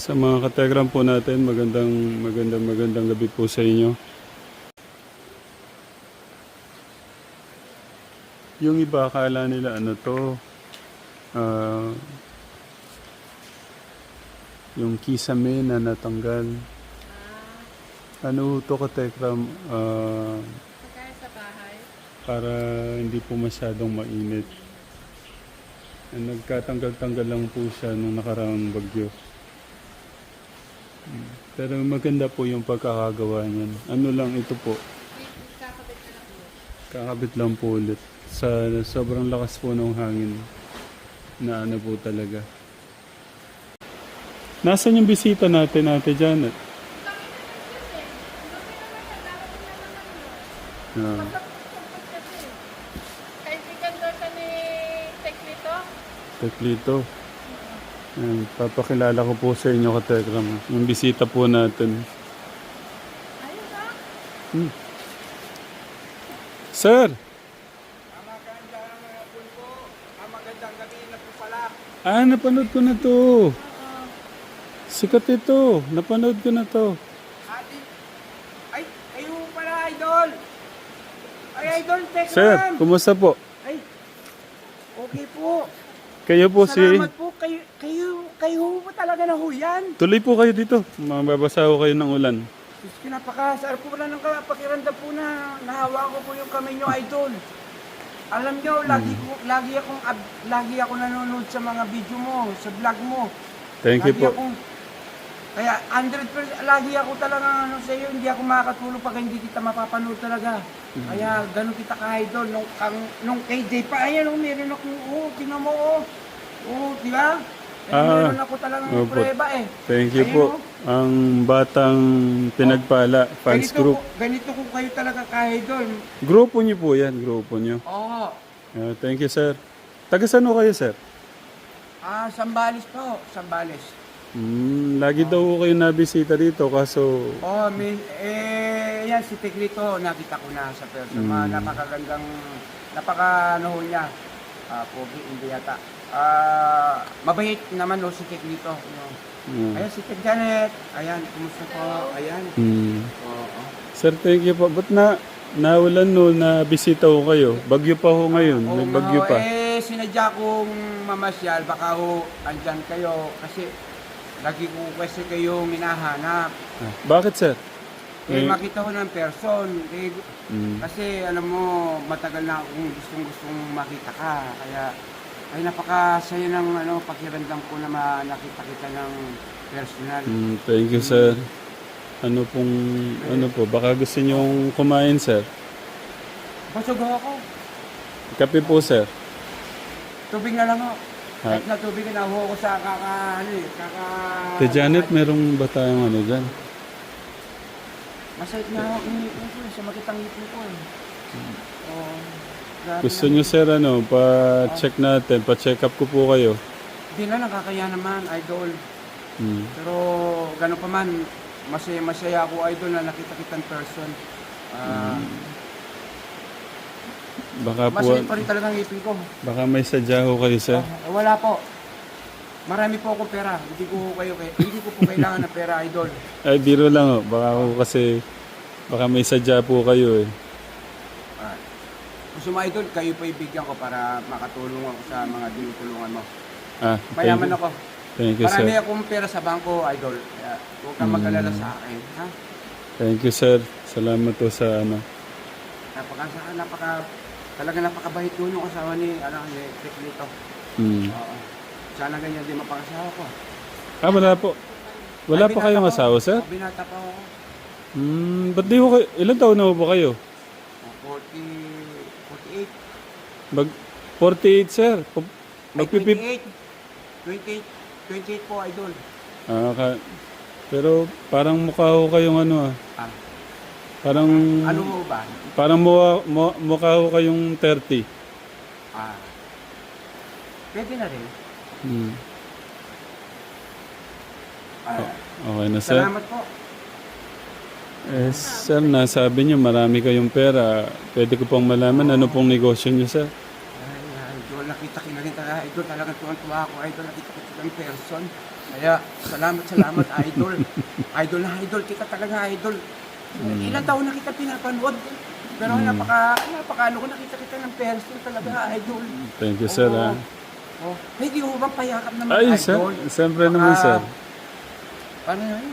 Sa mga kategram po natin, magandang magandang magandang gabi po sa inyo. Yung iba akala nila ano to, ah, yung kisame na natanggal. Ano to kategram, ah, Pagkain sa bahay. para hindi po masyadong mainit. Ah, Nagkatanggal-tanggal lang po siya nung nakaraang bagyo. Pero maganda po yung pagkakagawa niyan. Ano lang ito po, Kakabit lang po. ulit. Sa sobrang lakas po ng hangin na ano po talaga. Nasaan yung bisita natin, Ate Janet? Ah. Teklito. Teklito. Ayan, papakilala ko po sa inyo ka Tekram. Yung bisita po natin. Hmm. Sir! Ah, napanood ko na to. Sikat ito. Napanood ko na to. Ay, kayo pala, idol. Ay, idol, text Sir, kumusta po? Ay, okay po. Kayo po si... Salamat po. Kayo, kayo, kayo po talaga na huyan. Tuloy po kayo dito. Mababasa ko kayo ng ulan. Diyos ko, napakasar po pala ng pakiramdam po na nahawa ko po yung kamay nyo, idol. Alam nyo, lagi, ko, lagi, akong, ab- lagi ako nanonood sa mga video mo, sa vlog mo. Thank you Lagi po. akong- kaya 100% lagi ako talaga ano sa iyo, hindi ako makakatulog pag hindi kita mapapanood talaga. Mm-hmm. Kaya ganun kita ka-idol nung kang nung KJ pa ayan oh, meron ako oh, tingnan mo oh. Oh, di ba? Kaya Ah, meron ako talagang opo. prueba eh. Thank you Ayun, po. oh. Ang batang pinagpala, fans ganito group. Ko, ganito ko kayo talaga ka-idol. Grupo niyo po yan, grupo niyo. Oo. Ah, thank you, sir. Taga saan ho kayo, sir? Ah, Sambales po, Sambales. Hmm, lagi daw ho kayo nabisita dito, kaso... Oh, may, eh, yan si Teklito, nakita ko na sa person. Mm. Napakagandang, napaka ano ho niya. Ah, pogi, hindi yata. Ah, mabait naman no si Teklito. No. Hmm. Ayan si Tek Janet. Ayan, kumusta po? Ayan. Hmm. Oo. Sir, thank you po. Ba't na nawalan no na bisita ho kayo? Bagyo pa ho ngayon. May Oo bagyo pa. Eh, sinadya kong mamasyal, baka ho, andyan kayo. Kasi, lagi ko kasi kayo minahanap. Ah, bakit, sir? Eh, Eh, makita ko ng person. Eh, Hmm. Kasi alam mo, matagal na akong gustong gustong makita ka. Kaya ay napakasaya ng ano, pakiramdam ko na ma- nakita kita ng personal. Hmm, thank you, sir. Ano pong, ano po, baka gusto niyong kumain, sir? Busog ho ako. Kape po, sir. Tubig na lang ho. Ha? Kahit na tubig na ho ako sa kaka, ano eh, kaka... Te Janet, merong ba tayong ano dyan? Masayit na ako ngipin ko eh, sa makitang ngipin ko eh. Oh, grabe Gusto niyo, sir, ano, pa-check natin, pa-check up ko po kayo. Hindi na, nakakaya naman, idol. Hmm. Pero gano'n pa man, masaya masaya ako idol na nakita kitang person. Ah, Baka po, Masaya pa rin talaga ang ngipin ko. baka may sadya ho kayo, sir. Ah, wala po. Marami po akong pera. Hindi ko kayo hindi ko po kailangan ng pera, idol. Ay, biro lang ho. Baka ho kasi, baka may sadya po kayo eh. Gusto mo, idol, kayo pa ibigyan ko para makatulong ako sa mga tinutulungan mo. Ah, thank Mayaman you, ako. thank you, Marami sir. akong pera sa bangko, idol. Kaya huwag kang Mm. mag-alala sa akin. Ha? Thank you, sir. Salamat po sa ano. Napaka, napaka, talaga napakabahit nun yung asawa ni, ano, ni Teklito. Hmm. Oo. Sana ganyan din mapakasawa ko. Ah, wala po. Wala Ay, binata kayong pa asawa, sir? Oo, Binata pa ako. Hmm, ba't di ho kayo, ilan taon na ho ba kayo? Oh, 40, 48. Mag 48, sir. Magpipip... 28. 28. 28 po, idol. Ah, ka- pero parang mukha ho kayong ano ah. Ah, Parang... ano mo ba? Parang mukha, mu- mukha ho kayong 30. Ah. Pwede na rin. Hmm. Ah, Okay na, sir. salamat po. Eh, sir, nasabi niyo marami kayong pera. Pwede ko pong malaman ano pong negosyo niyo, sir? Ay, idol, nakita kita kita, idol, talagang tuwan-tuwa ako, idol, nakita kita ng person. Kaya, salamat, salamat, idol. Idol na idol kita talaga, idol. Ilang taon na kita pinapanood. Pero napaka, napaka ano ko nakita kita ng person talaga, idol. Thank you, sir. Oo. ah. Oh, hindi mo bang payakap naman, Ay, idol? sir. Siyempre naman, sir. Paano yun?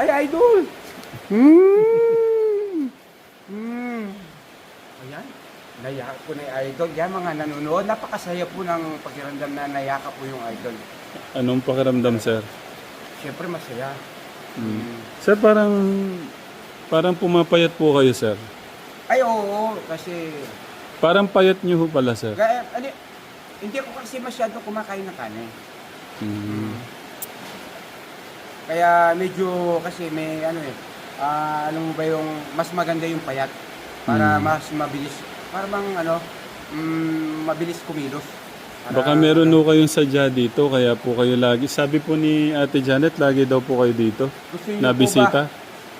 Ay, idol! Hmm. Hmm. Ayan. Nayakap ko na yung idol. Yan mga nanonood. Napakasaya po ng pakiramdam na nayakap po yung idol. Anong pakiramdam, sir? Siyempre masaya. Mm. Sir, parang parang pumapayat po kayo, sir. Ay, oo. Kasi, Parang payat niyo ho pala, sir. gaya, ali, hindi ako kasi masyado kumakain ng kanin. Mm. Kaya medyo kasi may ano eh, ah, alam mo ba yung mas maganda yung payat para Mm. mas mabilis, para bang ano, mm, mabilis kumilos. Para- Baka meron ho kayong sadya dito, kaya po kayo lagi. Sabi po ni Ate Janet, lagi daw po kayo dito. Gusto niyo Na po ba? bisita.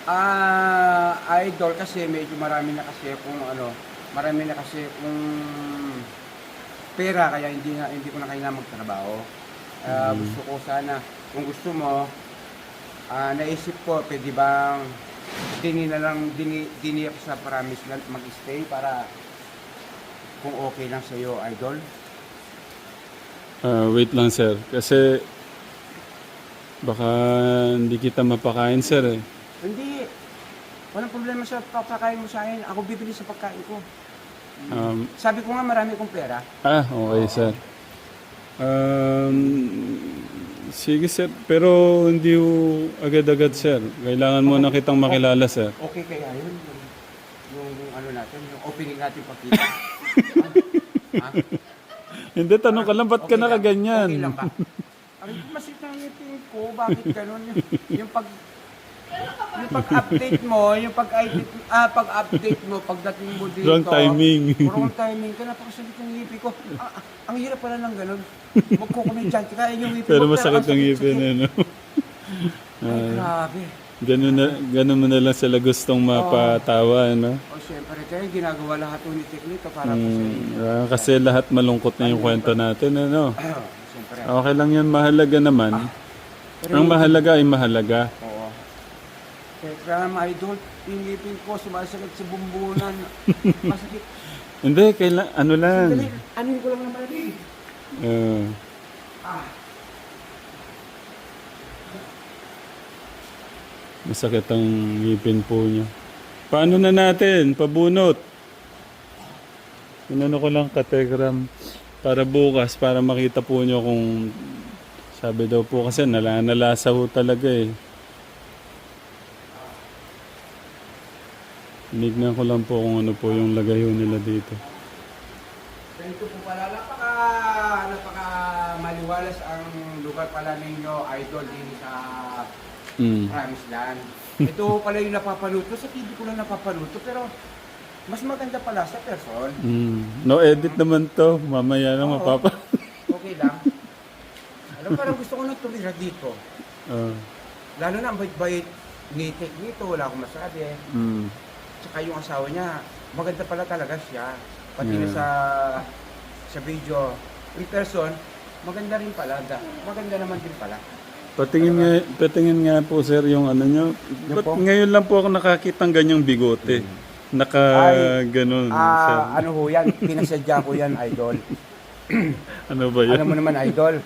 Ah, idol kasi medyo marami na kasi kung ano, marami na kasi kung pera kaya hindi na hindi ko na kailangan magtrabaho. Ah, Mm. Gusto ko sana kung gusto mo ah, naisip ko pwede bang dini na lang dini, dini ako sa promise na mag-stay para kung okay lang sa iyo, idol. Ah, wait lang, sir. Kasi baka hindi kita mapakain, sir. Eh. Hindi. Walang problema sa papakain mo sa akin. Ako bibili sa pagkain ko. Um, Sabi ko nga marami kong pera. ah, okay, sir. Um, sige, sir. Pero hindi ho agad-agad, sir. Kailangan mo na kitang makilala, sir. Okay kaya yun? Yung, yung ano natin, yung opening natin pagkita. ha? Hindi, tanong ka lang, ba't ka Okay lang. nakaganyan? Okay lang ba? Aray, masit na ngipin ko. Bakit ganun? Yung, yung pag yung pag-update mo, yung pag-update ah, pag-update mo pagdating mo dito. Wrong timing. Wrong timing ka. Napakasalit ng ngipin ko. Ah, ah, ang hirap pala ng ganun. Magkukomedyante ka. Yung ngipin Pero mo, masakit ang ngipin, ano? Ay, grabe. Ganun, na, ganun mo na lang sila gustong mapatawa, ano? O syempre kaya ginagawa lahat ni Teklito para po sa inyo. ah, kasi lahat malungkot na yung kwento natin, ano? Siyempre. Okay lang yan, mahalaga naman. Ang mahalaga ay mahalaga. Kaya mga idol, yung ngipin ko sumasakit sa bumbunan. Masakit. Hindi, kailan, ano lang. Dali, anin ko lang naman eh. Ah, Ah, masakit ang ngipin po niya. Paano na natin? Pabunot. Inano ko lang kategram para bukas, para makita po niyo kung sabi daw po kasi nala, nalasa ho talaga eh. Tinignan ko lang po kung ano po yung lagay nila dito. ganito po pala. Napaka, napaka maliwalas ang lugar pala ninyo, idol, din sa Mm. Promise Land. Ito pala yung napapanood ko. Sa TV ko lang napapanood ko, pero mas maganda pala sa person. Mm. No edit naman to. Mamaya na Oo. mapapa. Okay lang. Alam parang gusto ko nang tumira dito. Ah, Lalo na ang bait-bait ni Tek dito, wala akong masabi. mm. Tsaka yung asawa niya, maganda pala talaga siya. Pati na Yeah. sa sa video, in person, maganda rin pala. Da, maganda naman din pala. Patingin nga, patingin nga po sir yung ano nyo. Ba't po? ngayon lang po ako nakakita ng ganyang bigote? Naka Ay, ganun. sir. Ah, ano ho yan? Pinasadya ko yan, idol. Ano ba yun? Alam mo naman, idol.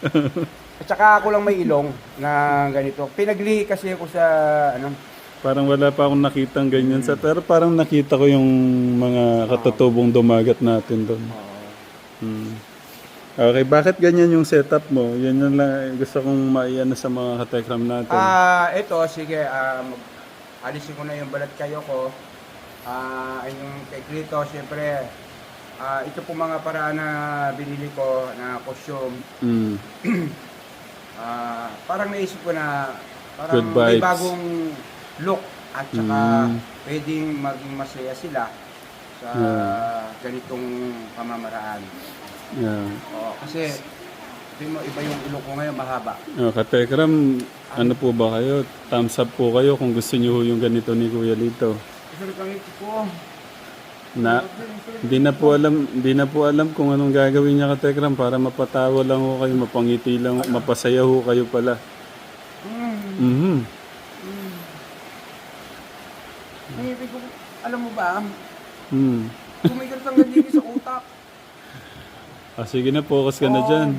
At saka ako lang may ilong na ganito. Pinaglihi kasi ako sa, ano, Parang wala pa akong nakitang ganyan sa pero parang nakita ko yung mga katutubong dumagat natin doon. Hmm. Okay, bakit ganyan yung setup mo? Yan yung lang gusto kong maiano sa mga katekram natin. Ah, ito, sige, mag- alisin ko na yung balat kayo ko. Ah, yung kay Clito, syempre, ah, ito po mga paraan na binili ko na costume. Mm. Ah, parang naisip ko na parang Good may vibes. bagong look at saka Mm. pwedeng maging masaya sila sa Yeah. ganitong pamamaraan. Yeah. Oo, kasi tingin mo, iba yung ilong ko ngayon, mahaba. Oh, katekram, ano po ba kayo? Thumbs up po kayo kung gusto niyo yung ganito ni Kuya Lito. Kang ito ko, Na, hindi na po alam, hindi na po alam kung anong gagawin niya ka Tekram para mapatawa lang ho kayo, mapangiti lang, mapasaya ho kayo pala. Mm. Mhm. Maybe kung, alam mo ba, Mm. tumigal kang ganyan sa utak. Ah, sige na, focus ka na dyan.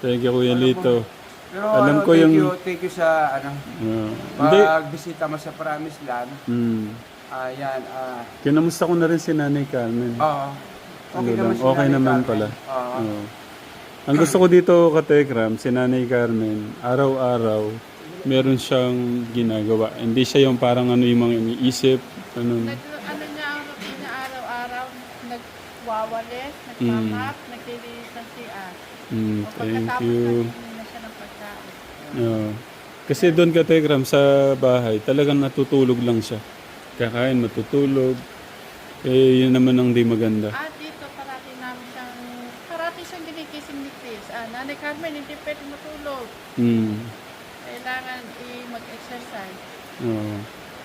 Thank you, Kuya Lito. Pero Alam ano, ko thank yung- you, thank you sa ano, Ah, hindi. pag bisita mo sa Promised Land. Mm. Ayan, ah, Kinamusta ko na rin si Nanay Carmen. oo. Ano Okay lang, naman si okay Nanay naman Carmen. pala. Oo. Oo. Ang gusto ko dito, Katekram, si Nanay Carmen, araw-araw, meron siyang ginagawa. Hindi siya yung parang ano yung mga iniisip. Ano, Nag, ano niya niya araw-araw, nagwawalis, Mm. nagmamap, naglilinis ng CR. mm, O thank you. na siya ng pagkain. Kasi doon Katekram, sa bahay, talagang natutulog lang siya. Kakain, matutulog. Eh, yun naman ang di maganda. At dito parati namin siyang, parati siyang ginikising ni Chris. Ah, Nanay Carmen, hindi pwede matulog. Mm. Kailangan mag-exercise. Oo.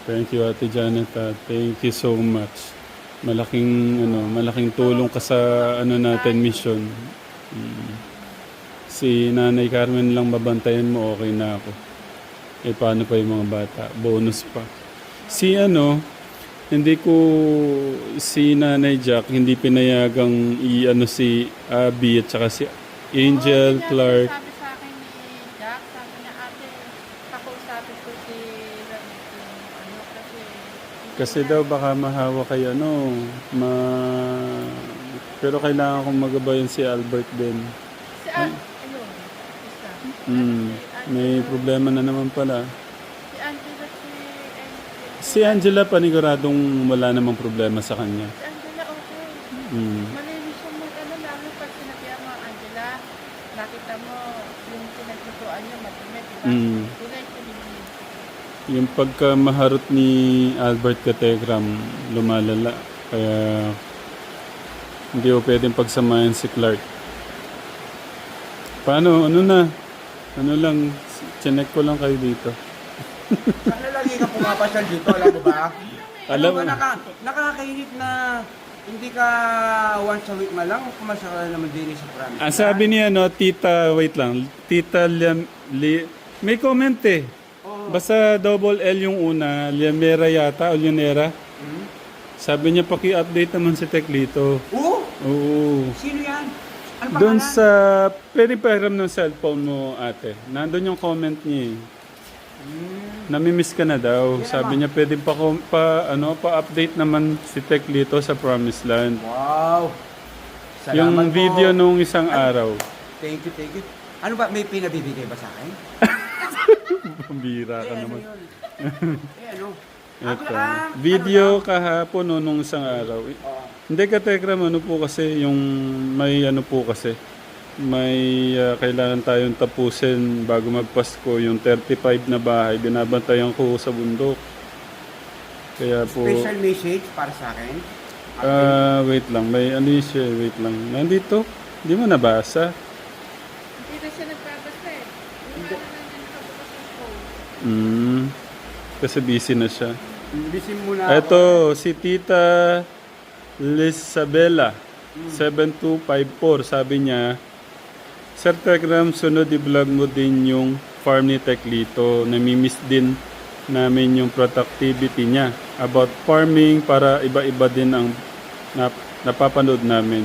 Thank you, Ate Janet. ah. Thank you so much. Malaking ano, malaking tulong ka sa ano natin mission. Mm. Si Nanay Carmen lang babantayan mo, okay na ako. Eh paano pa yung mga bata? Bonus pa. Si ano, hindi ko si Nanay Jack hindi pinayagang i ano si Abby at saka si Angel Clark. Sabi Kasi daw baka mahawa kay ano, ma... Pero kailangan kong magabayan si Albert din. Si An, ayun, isa. Mm, may problema na naman pala. Si Angela, si Angela. Si Angela paniguradong wala namang problema sa kanya. Si Angela, okay. Mm. Malinis yung mag ano, lalo pag sinabihan mo, Angela, nakita mo yung pinaglutuan niya, madumi, di ba? Mm. Yung pagkamaharot ni Albert Kategram lumalala. Kaya hindi ko pwedeng pagsamayan si Clark. Paano? Ano na? Ano lang? Chinek ko lang kayo dito. Sana lagi ka pumapasyal dito, alam mo ba? Alam mo. mo, naka, nakakainit na hindi ka once a week man lang, pumasya ka naman din sa Promised Ang sabi niya, no, tita, wait lang, tita Liam, li, may comment eh. Basta double L yung una, Liamera yata, o Lionera. Hmm? Sabi niya, paki-update naman si Teklito. Oo? Oo. Sino yan? Ano Doon sa, pwede pahiram ng cellphone mo, ate. Nandun yung comment niya eh. Hmm. Namimiss ka na daw. Yan Sabi naman. niya, pwede pa, kom- pa, ano, pa-update naman si Teklito sa Promised Land. Wow. yung Salamat po. video nung isang araw. Thank you, thank you. Ano ba, may pinabibigay ba sa akin? Pambira ka naman. eh, ano? Ito. Ako, Video kahapon no, nung isang araw. Oo. Hindi ka Tekram, ano po kasi, yung may ano po kasi, may ah, kailangan tayong tapusin bago magpasko yung 35 na bahay. Binabantayan ko sa bundok. Kaya po, Special message para sa akin. ah wait lang, may ano yun siya, wait lang. Nandito, hindi mo nabasa. Hindi na siya nagbabasa eh. Yung na Hmm, kasi busy na siya. Bisin mo na Ito, si Tita Lisabela, 7254, sabi niya, Sir Tegram, sunod i-vlog mo din yung farm ni Teklito. Namimiss din namin yung productivity niya about farming para iba-iba din ang nap napapanood namin.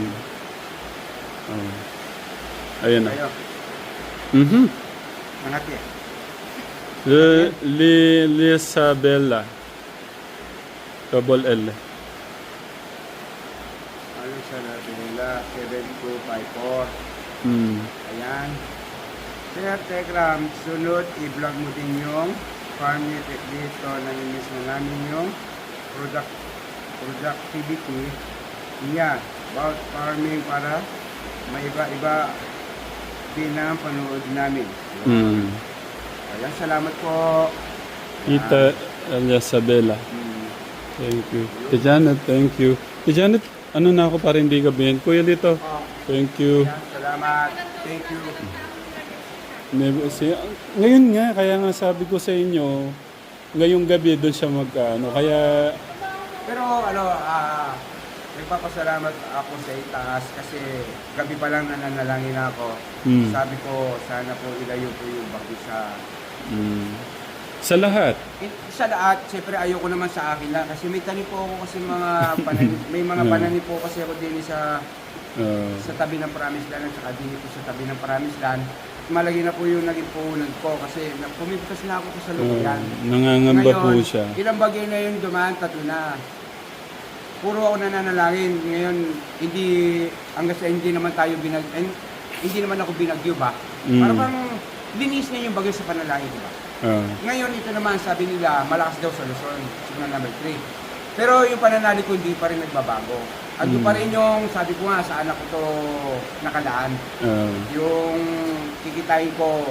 Oh. Ayan na. Kayo, Mhm. nangati. Li- Li- Lisabela. Double L. Ano sa natin nila? 7254. Hmm. Ayan. Sir Tegram, sunod i-vlog mo din yung farm ni dito. Namimiss na namin yung product, productivity niya about farming para may iba-iba din ang panood namin. Hmm. Ayan, salamat po. Tita Elisabela. Hmm. Thank you. Ate Janet, thank you. Ate Janet, ano na ako para hindi gabihin? Kuya dito. Oh, Thank you. ayan, salamat. Thank you. Never, si, ngayon nga, kaya nga sabi ko sa inyo, ngayong gabi doon siya mag ano, kaya Pero ano, ah, nagpapasalamat ako sa itaas kasi gabi pa lang nananalangin ako. Mm. Sabi ko, sana po ilayo po yung bagyo sa... Mm. Sa lahat. Sa lahat, siyempre ayoko naman sa akin lang kasi may tanim po ako kasi mga pananim, may mga pananim po kasi ako din sa Uh, sa tabi ng Promised Land at saka din po sa tabi ng Promised Land. Malaki na po yung naging puhunan ko kasi pumiptas na ako sa uh, lukuyan. nangangamba po siya. ilang bagay na yun dumaan, tatlo na. Puro ako nananalangin. Ngayon, hindi, hanggang sa hindi naman tayo binag... eh, hindi naman ako binagyo ba? Mm. Para bang linis na yung bagay sa panalangin, di ba? Uh, Ngayon, ito naman, sabi nila, malakas daw sa Luzon, signal number 3. Pero yung pananalig ko, hindi pa rin nagbabago. Ando Mm. pa rin yung, sabi ko nga, sa anak ko to nakalaan. uh, Yung kikitain ko,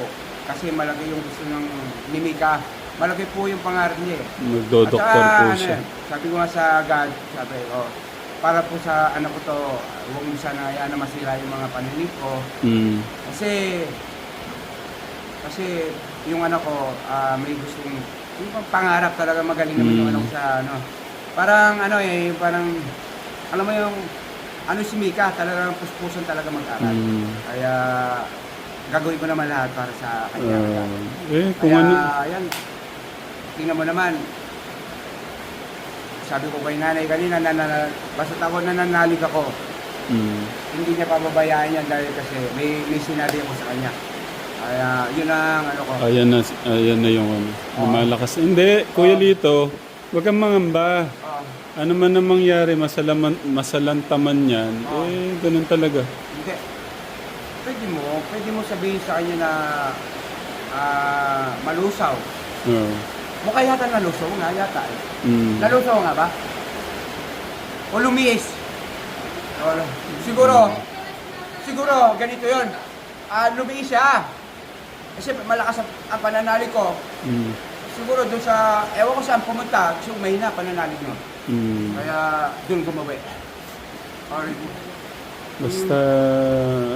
kasi malaki yung gusto ng ni Mika. Malaki po yung pangarap niya eh. magdodoktor po ano siya. eh, sabi ko nga sa God, sabi ko, para po sa anak ko to, huwag mo sana hayaan na masira yung mga pananim ko. Mm. Kasi, kasi yung anak ko, ah, may gustong, yung pang- pangarap talaga magaling naman yung Mm. anak ko sa ano. Parang ano eh, parang, alam mo yung, ano si Mika, talagang puspusan talaga mag-aral. Mm. Kaya, gagawin ko naman lahat para sa kanya. Uh, eh, kung Kaya, ano... yan, tingnan mo naman, sabi ko kay nanay kanina, na, na, na, basta ako nananalig ako, Mm. hindi niya pababayaan yan dahil kasi may, may sinabi ako sa kanya. Kaya, yun ang ano ko. Ayan na, ayan na yung ano. Oo. Lumalakas. Hindi, Kuya Lito, huwag kang mangamba. Oo. Ano man ang mangyari, masalaman, masalantaman yan, eh, ganun talaga. hindi. Pwede mo, pwede mo sabihin sa kanya na ah, malusaw. Oo. Mukha yata nalusaw nga yata eh. Mm. Nalusaw nga ba? O lumiis? O, siguro, siguro, ganito yon. Ah, lumiis siya. Kasi malakas ang, ang pananalig ko. Mm. Siguro doon sa, ewan ko saan pumunta, so mahina pananalig mo. Mm. Kaya doon gumawi. Or, Basta,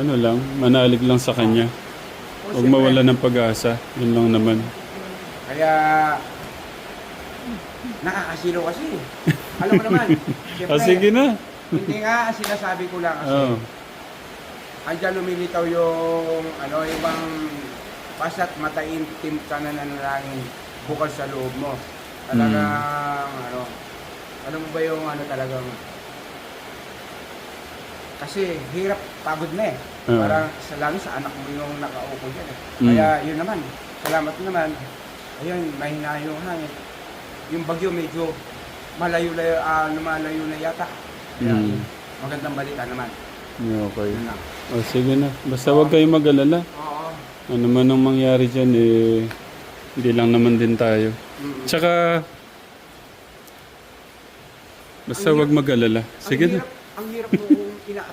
ano lang, manalig lang sa kanya. o Huwag siyempre, mawala ng pag-asa. Yun lang naman. Kaya, nakakasilo kasi. Alam mo naman. siyempre, Ah, sige na. Hindi nga, sinasabi ko lang kasi. Oo. Andiyan lumilitaw yung ano, ibang basta't matain tim ka na nanalangin bukal sa loob mo. Talagang ano, ano mo ba yung ano talagang kasi hirap, pagod na eh. Oo. Parang sa lalo sa anak mo yung nakaupo dyan eh. Mm. Kaya yun naman, salamat naman. Ayun, mahina yung hangin. Yung bagyo medyo malayo-layo, ah, lumalayo na yata. Kaya Mm. magandang balita naman. Okay. Yun. O, sige na. Basta huwag kayong mag-alala. Ano man ang mangyari dyan, eh, hindi lang naman din tayo. Mm. Tsaka, basta Ang huwag mag-alala. Sige ang na. hirap, ang hirap